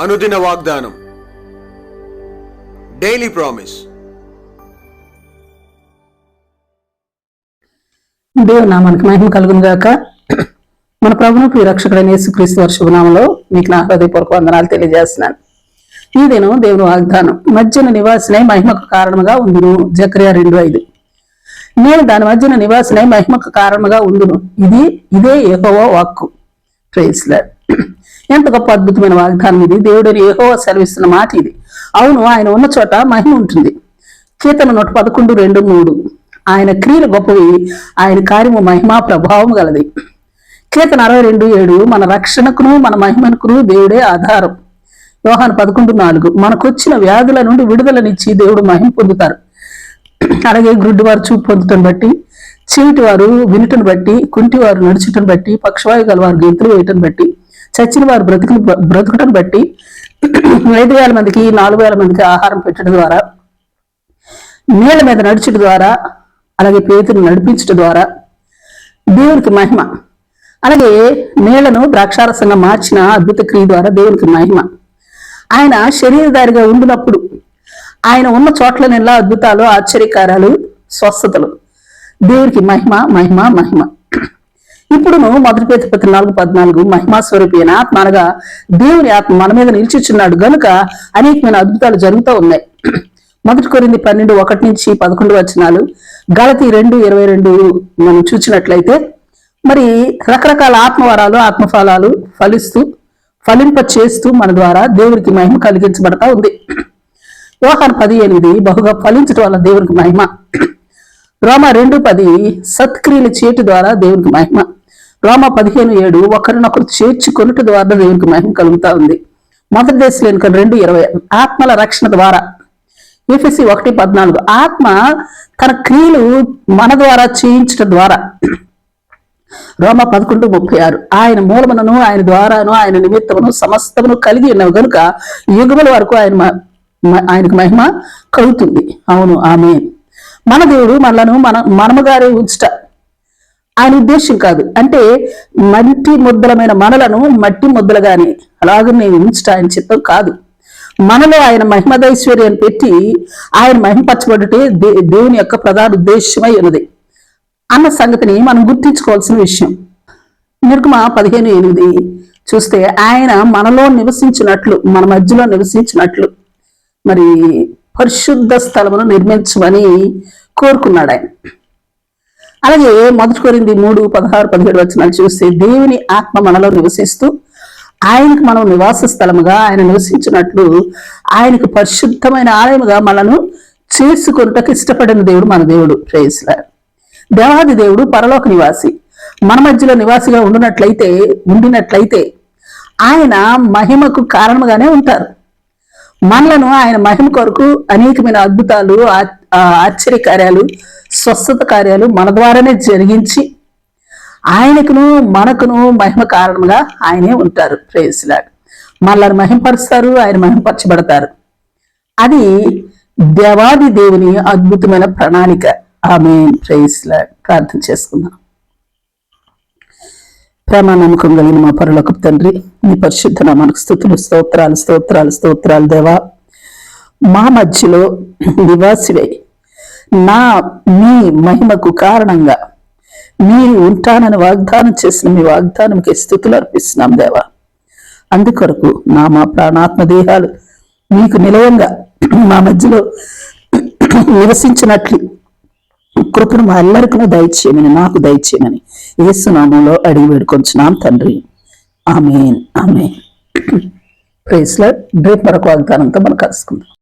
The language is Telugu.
అనుదిన వాగ్దానం. డైలీ ప్రామిస్ దేవుని నామానికి మహిమ కలుగును గాక. మన ప్రభునకు రక్షకుడైన యేసుక్రీస్తు వారి శుభనామంలో మీకు నా హృదయపూర్వక వందనాలు తెలియజేస్తున్నాను. ఈ దినం దేవుని వాగ్దానం మధ్యన నివాసినై మహిమకు కారణముగా ఉండును. జక్రియా రెండు ఐదు. నేను దాని మధ్యన నివాసినై మహిమకు కారణముగా ఉండును. ఇది ఇదే ఏహోవా వాక్కు. ప్రేస్లర్ ఎంత గొప్ప అద్భుతమైన వాగ్దానం ఇది. దేవుడిని ఏహో సెలవిస్తున్న మాట ఇది. అవును ఆయన ఉన్న చోట మహిమ ఉంటుంది. కీర్తన నూట పదకొండు రెండు మూడు. ఆయన క్రియలు గొప్పవి ఆయన కార్యము మహిమా ప్రభావం గలది. కీర్తన అరవై రెండు ఏడు. మన రక్షణకును మన మహిమకును దేవుడే ఆధారం. యోహాను పదకొండు నాలుగు. మనకొచ్చిన వ్యాధుల నుండి విడుదలనిచ్చి దేవుడు మహిమ పొందుతారు. అలాగే గ్రుడ్డి వారు చూపు పొందుటను బట్టి చీటి వారు వినుటను బట్టి కుంటి వారు నడుచుటను బట్టి పక్షవాయు గల వారు గెంతులు వేయటం బట్టి చచ్చిన వారు బ్రతుకు బ్రతుకుటను బట్టి ఐదు వేల మందికి నాలుగు వేల మందికి ఆహారం పెట్టడం ద్వారా నీళ్ళ మీద నడుచుట ద్వారా అలాగే పేతును నడిపించడం ద్వారా దేవునికి మహిమ. అలాగే నీళ్ళను ద్రాక్షారసంగా మార్చిన అద్భుత క్రియ ద్వారా దేవునికి మహిమ. ఆయన శరీరధారిగా ఉండినప్పుడు ఆయన ఉన్న చోట్ల నెల్లా అద్భుతాలు ఆశ్చర్యకారాలు స్వస్థతలు. దేవునికి మహిమ మహిమ మహిమ. ఇప్పుడును మొదటి పేతపత్రి నాలుగు పద్నాలుగు మహిమా స్వరూపి అయిన ఆత్మ అనగా దేవుని ఆత్మ మన మీద నిలిచిచున్నాడు గనుక అనేకమైన అద్భుతాలు జరుగుతూ ఉన్నాయి. మొదటి కొరింది పన్నెండు ఒకటి నుంచి పదకొండు వచనాలు గలతి రెండు ఇరవై రెండు మనం చూసినట్లయితే మరి రకరకాల ఆత్మవరాలు ఆత్మఫలాలు ఫలిస్తూ ఫలింప చేస్తూ మన ద్వారా దేవునికి మహిమ కలిగించబడతా ఉంది. వ్యవహారం పది ఎనిమిది బహుగా ఫలించడం వల్ల దేవునికి మహిమ. రోమ రెండు పది సత్క్రియలు చేటు ద్వారా దేవునికి మహిమ. రోమ పదిహేను ఏడు ఒకరినొకరు చేర్చుకొనుట ద్వారా దేవునికి మహిమ కలుగుతా ఉంది. మొదటి దేశలేని రెండు ఇరవై ఆత్మల రక్షణ ద్వారా. ఎఫ్ఎస్సి ఒకటి పద్నాలుగు ఆత్మ తన క్రియలు మన ద్వారా చేయించడం ద్వారా. రోమ పదకొండు ముప్పై ఆరు ఆయన మూలమునను ఆయన ద్వారాను ఆయన నిమిత్తమును సమస్తమును కలిగి ఉన్నవి కనుక యుగముల వరకు ఆయన ఆయనకు మహిమ కలుగుతుంది. అవును ఆమె మన దేవుడు మనలను మన మనముగారే ఉంచుట ఆయన ఉద్దేశం కాదు. అంటే మట్టి ముద్దలమైన మనలను మట్టి ముద్దలుగానే అలాగే నేను ఉంచుట ఆయన చిత్తం కాదు. మనలో ఆయన మహిమదైశ్వర్యాన్ని పెట్టి ఆయన మహిమపరచబడుటే దే దేవుని యొక్క ప్రధాన ఉద్దేశమై ఉన్నది. అన్న సంగతిని మనం గుర్తించుకోవాల్సిన విషయం. నిర్గమ పదిహేను ఎనిమిది చూస్తే ఆయన మనలో నివసించినట్లు మన మధ్యలో నివసించినట్లు మరి పరిశుద్ధ స్థలమును నిర్మించమని కోరుకున్నాడు ఆయన అలాగే మొదటి కోరింది మూడు పదహారు పదిహేడు వచనాలు చూస్తే దేవుని ఆత్మ మనలో నివసిస్తూ ఆయనకు మనం నివాస స్థలముగా ఆయన నివసించినట్లు ఆయనకు పరిశుద్ధమైన ఆలయముగా మనను చేసుకొనుటకు ఇష్టపడిన దేవుడు మన దేవుడు. ప్రేయస్లా దేవాది దేవుడు పరలోక నివాసి. మన మధ్యలో నివాసిగా ఉండినట్లయితే ఉండినట్లయితే ఆయన మహిమకు కారణముగానే ఉంటారు. మనలను ఆయన మహిమ కొరకు అనేకమైన అద్భుతాలు ఆ- ఆశ్చర్య కార్యాలు స్వస్థత కార్యాలు మన ద్వారానే జరిగించి ఆయనకును మనకును మహిమ కారణంగా ఆయనే ఉంటారు. ప్రేయస్లాడ్ మనల్ని మహింపరుస్తారు ఆయన మహింపరచబడతారు. అది దేవాది దేవుని అద్భుతమైన ప్రణాళిక. ఆమె ప్రేయస్లా ప్రార్థన చేసుకుందాం. ప్రేమ నమ్మకం కలిగిన మా పరులకు తండ్రి నీ పరిశుద్ధ నామానికి స్థుతులు స్తోత్రాలు స్తోత్రాలు స్తోత్రాలు దేవా. మా మధ్యలో నివాసివై నా మీ మహిమకు కారణంగా మీరు ఉంటానని వాగ్దానం చేసిన మీ వాగ్దానంకి స్థుతులు అర్పిస్తున్నాం దేవా. అందుకొరకు నా మా ప్రాణాత్మ దేహాలు మీకు నిలయంగా మా మధ్యలో నివసించినట్లు కృపను మా అందరికీ దయచేయమని నాకు దయచేయమని యేసునామంలో అడిగి వేడుకొంచున్నాం తండ్రి. Amen amen. ప్రేస్లో రేపు మరొక వాగ్దానంతో మనం కలుసుకుందాం.